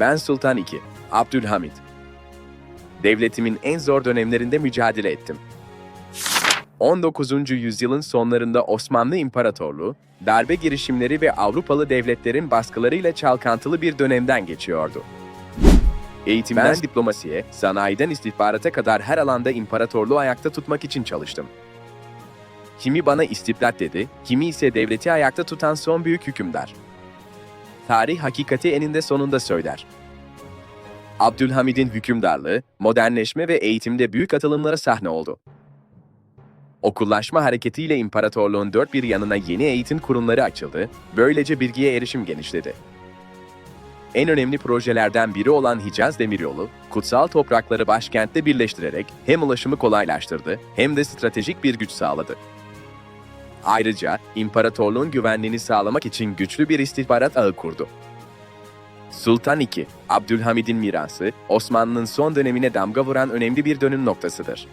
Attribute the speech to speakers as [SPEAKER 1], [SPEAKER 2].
[SPEAKER 1] Ben Sultan II, Abdülhamid. Devletimin en zor dönemlerinde mücadele ettim. 19. yüzyılın sonlarında Osmanlı İmparatorluğu, darbe girişimleri ve Avrupalı devletlerin baskılarıyla çalkantılı bir dönemden geçiyordu. Eğitimden
[SPEAKER 2] Ben-
[SPEAKER 1] diplomasiye, sanayiden istihbarata kadar her alanda imparatorluğu ayakta tutmak için çalıştım. Kimi bana istibdat dedi, kimi ise devleti ayakta tutan son büyük hükümdar. Tarih hakikati eninde sonunda söyler. Abdülhamid'in hükümdarlığı, modernleşme ve eğitimde büyük atılımlara sahne oldu. Okullaşma hareketiyle imparatorluğun dört bir yanına yeni eğitim kurumları açıldı, böylece bilgiye erişim genişledi. En önemli projelerden biri olan Hicaz Demiryolu, kutsal toprakları başkentte birleştirerek hem ulaşımı kolaylaştırdı hem de stratejik bir güç sağladı. Ayrıca imparatorluğun güvenliğini sağlamak için güçlü bir istihbarat ağı kurdu. Sultan II, Abdülhamid'in mirası, Osmanlı'nın son dönemine damga vuran önemli bir dönüm noktasıdır.